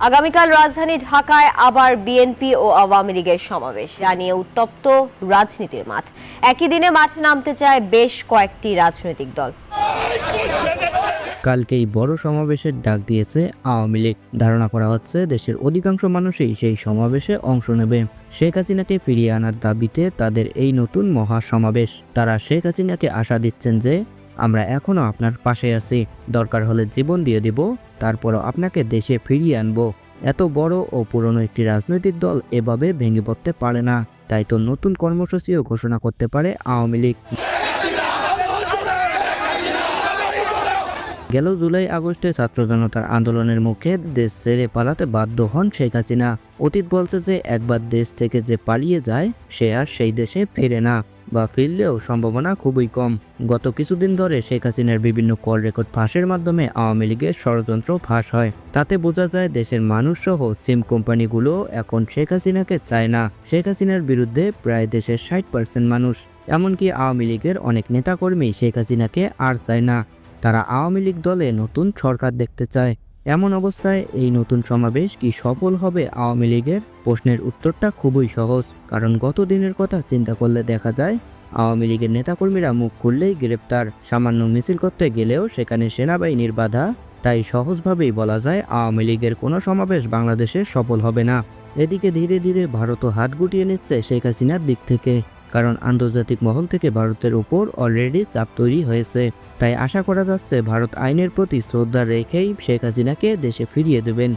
আগামীকাল রাজধানী ঢাকায় আবার বিএনপি ও আওয়ামী লীগের সমাবেশ। জানিয়ে উত্তপ্ত রাজনীতির মাঠ। একই দিনে মাঠে নামতে চায় বেশ কয়েকটি রাজনৈতিক দল। কালকেই বড় সমাবেশের ডাক দিয়েছে আওয়ামী লীগ। ধারণা করা হচ্ছে দেশের অধিকাংশ মানুষই সেই সমাবেশে অংশ নেবে। শেখ হাসিনাকে ফিরিয়ে আনার দাবিতে তাদের এই নতুন মহা সমাবেশ তারা শেখ হাসিনাকে আশা দিচ্ছেন যে, আমরা এখনও আপনার পাশে আছি। দরকার হলে জীবন দিয়ে দিব তারপরও আপনাকে দেশে ফিরিয়ে আনব। এত বড় ও পুরনো একটি রাজনৈতিক দল এভাবে ভেঙে পড়তে পারে না। তাই তো নতুন কর্মসূচিও ঘোষণা করতে পারে আওয়ামী লীগ। গেল জুলাই আগস্টে ছাত্র জনতার আন্দোলনের মুখে দেশ ছেড়ে পালাতে বাধ্য হন শেখ হাসিনা। অতীত বলছে যে একবার দেশ থেকে যে পালিয়ে যায়, সে আর সেই দেশে ফিরে না। বা ফিরলেও সম্ভাবনা খুবই কম। গত কিছুদিন ধরে শেখ হাসিনার বিভিন্ন কল রেকর্ড ফাঁসের মাধ্যমে আওয়ামী লীগের ষড়যন্ত্র ফাঁস হয়। তাতে বোঝা যায় দেশের মানুষ সহ সিম কোম্পানিগুলো এখন শেখ হাসিনাকে চায় না। শেখ হাসিনার বিরুদ্ধে প্রায় দেশের ষাট পার্সেন্ট মানুষ। এমনকি আওয়ামী লীগের অনেক নেতাকর্মী শেখ হাসিনাকে আর চায় না। তারা আওয়ামী লীগ দলে নতুন সরকার দেখতে চায়। এমন অবস্থায় এই নতুন সমাবেশ কি সফল হবে আওয়ামী লীগের? প্রশ্নের উত্তরটা খুবই সহজ, কারণ গত দিনের কথা চিন্তা করলে দেখা যায়, আওয়ামী লীগের নেতাকর্মীরা মুখ খুললেই গ্রেপ্তার। সামান্য মিছিল করতে গেলেও সেখানে সেনাবাহিনীর বাধা, তাই সহজভাবেই বলা যায় আওয়ামী লীগের কোনো সমাবেশ বাংলাদেশে সফল হবে না। এদিকে ধীরে ধীরে ভারতও হাত গুটিয়ে নিচ্ছে শেখ হাসিনার দিক থেকে। কারণ আন্তর্জাতিক মহল থেকে ভারতের উপর অলরেডি চাপ তৈরি হয়েছে। তাই আশা করা যাচ্ছে, ভারত আইনের প্রতি শ্রদ্ধা রেখেই শেখ হাসিনাকে দেশে ফিরিয়ে দেবেন।